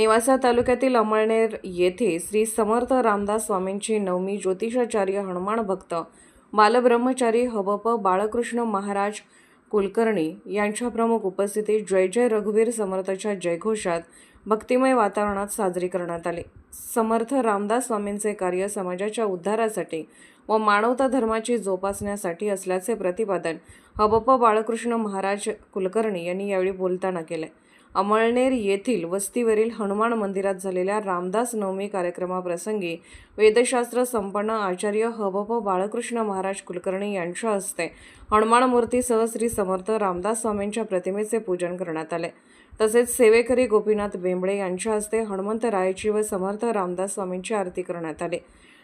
नेवासा तालुक्यातील अमळनेर येथे श्री समर्थ रामदास स्वामींची नवमी ज्योतिषाचार्य हनुमान भक्त बालब्रह्मचारी हबप बाळकृष्ण महाराज कुलकर्णी यांच्या प्रमुख उपस्थितीत जय जय रघुवीर समर्थच्या जयघोषात भक्तिमय वातावरणात साजरी करण्यात आली. समर्थ रामदास स्वामींचे कार्य समाजाच्या उद्धारासाठी व मानवता धर्माची जोपासण्यासाठी असल्याचे प्रतिपादन हबप बाळकृष्ण महाराज कुलकर्णी यांनी यावेळी बोलताना केले. अमळनेर येथील वस्तीवरील हनुमान मंदिरात झालेल्या रामदास नवमी कार्यक्रमाप्रसंगी वेदशास्त्र संपन्न आचार्य हबप बाळकृष्ण महाराज कुलकर्णी यांच्या हस्ते हनुमान मूर्तीसह श्री समर्थ रामदास स्वामींच्या प्रतिमेचे पूजन करण्यात आले. तसेच सेवेकरी गोपीनाथ बेंबळे यांच्या हस्ते हनुमंतरायाची व समर्थ रामदास स्वामींची आरती करण्यात आली.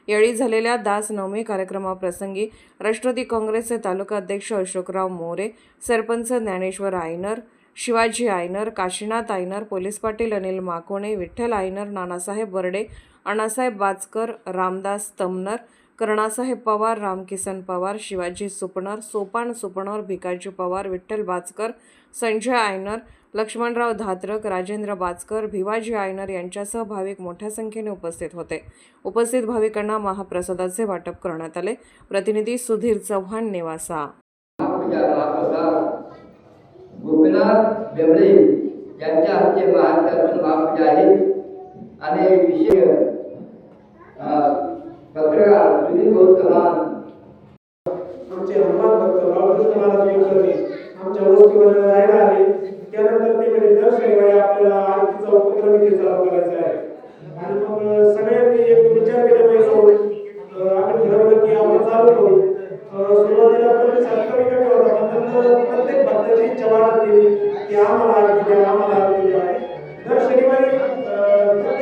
यावेळी झालेल्या दास नवमी कार्यक्रमाप्रसंगी राष्ट्रवादी काँग्रेसचे तालुका अध्यक्ष अशोकराव मोरे सरपंच ज्ञानेश्वर आयनर शिवाजी आयनर काशीनाथ आयनर पोलीस पाटील अनिल माकोणे विठ्ठल आयनर नानासाहेब बर्डे अण्णासाहेब बाचकर रामदास तमनर कर्णासाहेब पवार रामकिसन पवार शिवाजी सुपणर सोपान सुपणर भिकाजी पवार विठ्ठल बाचकर संजय आयनर लक्ष्मणराव धात्रक राजेंद्र बाचकर भिवाजी आयनर यांच्यासह भाविक मोठ्या संख्येने उपस्थित होते. उपस्थित भाविकांना महाप्रसादाचे वाटप करण्यात आले. प्रतिनिधी सुधीर चव्हाण नेवासा. गोपीनाथ बेंबळे यांच्या हस्ते महाराष्ट्रातून महापूजा आहे. आणि विषय पत्रकार सुनील भाऊ चव्हाण आमचे हनुमान भक्त बाळकृष्ण महाराज कुलकर्णी आमच्या वस्तीवर राहायला आले. त्यानंतर ते म्हणजे दर शनिवारी आपल्याला आरतीचा उपक्रम इथे चालू करायचा आहे. आणि मग सुरुवातीला प्रतिसाद कमी कमी होता पण नंतर प्रत्येक भक्ताची इच्छा वाढत गेली की आम्हाला आरती द्या आम्हाला आरती द्या. दर शनिवारी